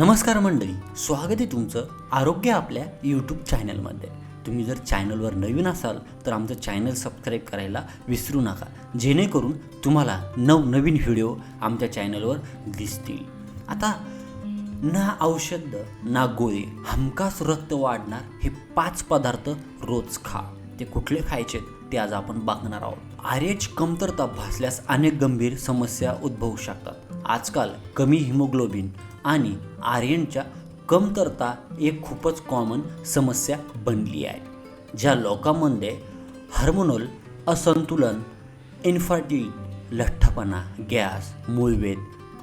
नमस्कार मंडळी स्वागत आहे तुमचं आरोग्य आपल्या यूट्यूब चॅनलमध्ये तुम्ही जर चॅनलवर नवीन असाल तर आमचं चॅनल सबस्क्राईब करायला विसरू नका. जेणेकरून तुम्हाला नवनवीन व्हिडिओ आमच्या चॅनलवर दिसतील. आता ना औषध ना गोळी हमखास रक्त वाढणार हे पाच पदार्थ रोज खा. ते कुठले खायचे ते आज आपण बघणार आहोत. आर्यच कमतरता भासल्यास अनेक गंभीर समस्या उद्भवू शकतात. आजकाल कमी हिमोग्लोबिन आणि आर्यनच्या कमतरता एक खूपच कॉमन समस्या बनली आहे ज्या लोकांमध्ये हार्मोनल असंतुलन इन्फर्टिलिटी लठ्ठपणा गॅस मूळवेद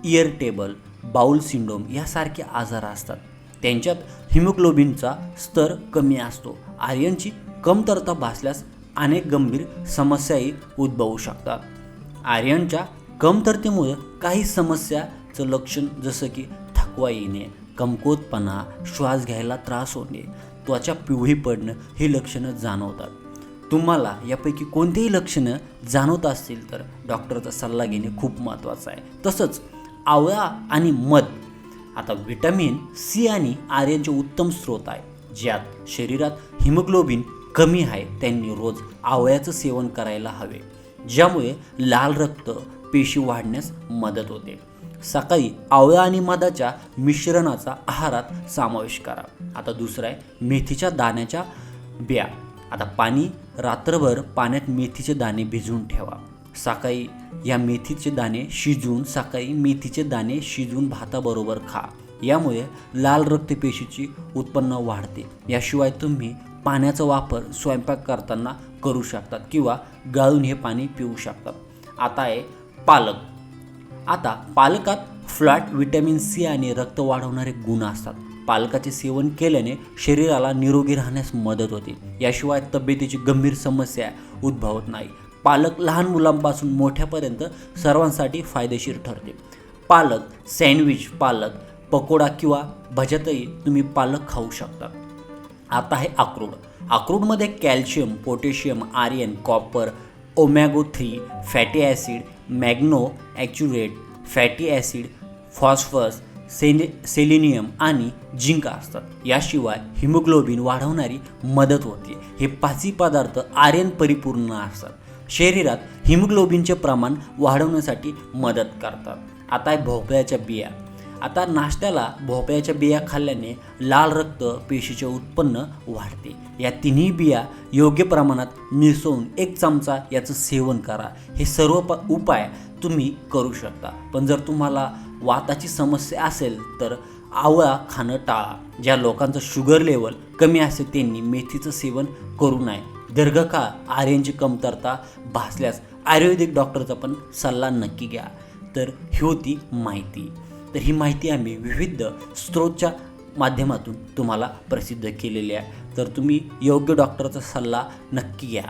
इयर टेबल बाउल सिंड्रोम यासारखे आजार असतात. त्यांच्यात हिमोग्लोबिनचा स्तर कमी असतो. आर्यनची कमतरता भासल्यास अनेक गंभीर समस्याही उद्भवू शकतात. आर्यनच्या कमतरतेमुळे काही समस्याचं लक्षण जसं की थकवा येणे कमकुवतपणा श्वास घ्यायला त्रास होणे त्वचा पिवळी पडणं ही लक्षणं जाणवतात. तुम्हाला यापैकी कोणतेही लक्षणं जाणवत असतील तर डॉक्टरचा सल्ला घेणे खूप महत्त्वाचं आहे. तसंच आवळा आणि मध. आता व्हिटॅमिन सी आणि आर्यनचे उत्तम स्रोत आहे ज्यात शरीरात हिमोग्लोबिन कमी आहे. त्यांनी रोज आवळ्याचं सेवन करायला हवे ज्यामुळे लाल रक्त पेशी वाढण्यास मदत होते. सकाळी आवळा आणि मधाच्या मिश्रणाचा आहारात समावेश करा. आता दुसरं आहे मेथीच्या दाण्याच्या बिया. आता पाणी रात्रभर पाण्यात मेथीचे दाणे भिजवून ठेवा. सकाळी या मेथीचे दाणे शिजवून सकाळी मेथीचे दाणे शिजवून भाताबरोबर खा. यामुळे लाल रक्तपेशीची उत्पन्न वाढते. याशिवाय तुम्ही पाण्याचा वापर स्वयंपाक करताना करू शकतात किंवा गाळून हे पाणी पिऊ शकतात. आता आहे पालक. आता पालकात फ्लॅट विटॅमिन सी आणि रक्त वाढवणारे गुण असतात. पालकाचे सेवन केल्याने शरीराला निरोगी राहण्यास मदत होते. याशिवाय तब्येतीची गंभीर समस्या उद्भवत नाही. पालक लहान मुलांपासून मोठ्यापर्यंत सर्वांसाठी फायदेशीर ठरते. पालक सँडविच पालक पकोडा किंवा भज्यातही तुम्ही पालक खाऊ शकता. आता आहे अक्रोड. अक्रोडमध्ये calcium potassium iron copper omega three fatty acid मॅग्नो ॲक्च्युरेट फॅटी ॲसिड फॉस्फरस सेले सेलिनियम आणि जिंक असतात. याशिवाय हिमोग्लोबिन वाढवणारी मदत होते. हे पाचही पदार्थ आर्यन परिपूर्ण असतात. शरीरात हिमोग्लोबिनचे प्रमाण वाढवण्यासाठी मदत करतात. आता भोपळ्याच्या बिया. आता नाश्त्याला भोपळ्याच्या बिया खाल्ल्याने लाल रक्त पेशीचे उत्पन्न वाढते. या तिन्ही बिया योग्य प्रमाणात मिसळून एक चमचा याचं सेवन करा. हे सर्व प उपाय तुम्ही करू शकता. पण जर तुम्हाला वाताची समस्या असेल तर आवळा खाणं टाळा. ज्या लोकांचं शुगर लेवल कमी असेल त्यांनी मेथीचं सेवन करू नये. दीर्घकाळ आर्यनची कमतरता भासल्यास आयुर्वेदिक डॉक्टरचा पण सल्ला नक्की घ्या. तर ही होती माहिती. तर ही माहिती आम्ही विविध स्त्रोतच्या माध्यमातून तुम्हाला प्रसिद्ध केलेली आहे. तर तुम्ही योग्य डॉक्टरचा सल्ला नक्की घ्या.